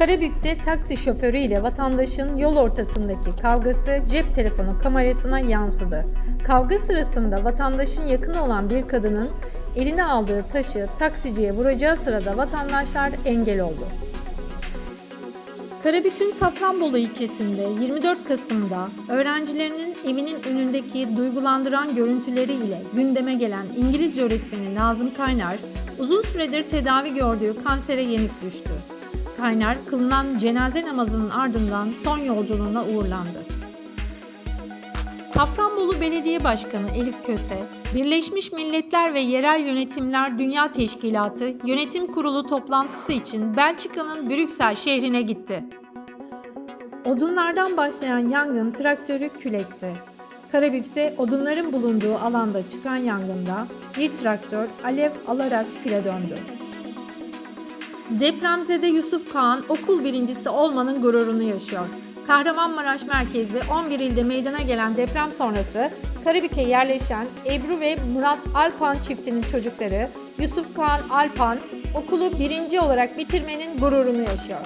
Karabük'te taksi şoförü ile vatandaşın yol ortasındaki kavgası cep telefonu kamerasına yansıdı. Kavga sırasında vatandaşın yakın olan bir kadının eline aldığı taşı taksiciye vuracağı sırada vatandaşlar engel oldu. Karabük'ün Safranbolu ilçesinde 24 Kasım'da öğrencilerinin evinin önündeki duygulandıran görüntüleri ile gündeme gelen İngilizce öğretmeni Nazım Kaynar, uzun süredir tedavi gördüğü kansere yenik düştü. Kaynar, kılınan cenaze namazının ardından son yolculuğuna uğurlandı. Safranbolu Belediye Başkanı Elif Köse, Birleşmiş Milletler ve Yerel Yönetimler Dünya Teşkilatı Yönetim Kurulu toplantısı için Belçika'nın Brüksel şehrine gitti. Odunlardan başlayan yangın traktörü kül etti. Karabük'te odunların bulunduğu alanda çıkan yangında bir traktör alev alarak küle döndü. Depremzede Yusuf Kağan okul birincisi olmanın gururunu yaşıyor. Kahramanmaraş merkezli 11 ilde meydana gelen deprem sonrası Karabük'e yerleşen Ebru ve Murat Alpan çiftinin çocukları Yusuf Kağan Alpan okulu birinci olarak bitirmenin gururunu yaşıyor.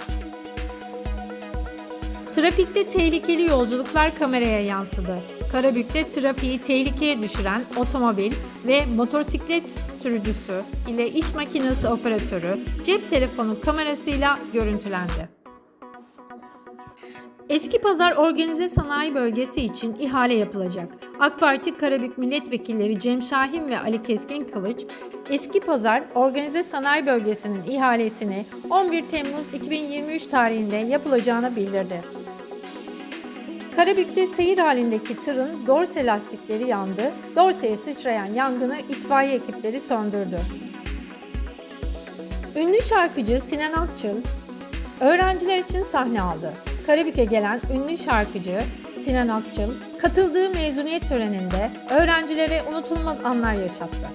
Trafikte tehlikeli yolculuklar kameraya yansıdı. Karabük'te trafiği tehlikeye düşüren otomobil ve motosiklet sürücüsü ile iş makinesi operatörü cep telefonu kamerasıyla görüntülendi. Eski Pazar Organize Sanayi Bölgesi için ihale yapılacak. AK Parti Karabük Milletvekilleri Cem Şahin ve Ali Keskin Kılıç, Eski Pazar Organize Sanayi Bölgesi'nin ihalesini 11 Temmuz 2023 tarihinde yapılacağını bildirdi. Karabük'te seyir halindeki tırın dorse lastikleri yandı, dorseye sıçrayan yangını itfaiye ekipleri söndürdü. Ünlü şarkıcı Sinan Akçıl, öğrenciler için sahne aldı. Karabük'e gelen ünlü şarkıcı Sinan Akçıl, katıldığı mezuniyet töreninde öğrencilere unutulmaz anlar yaşattı.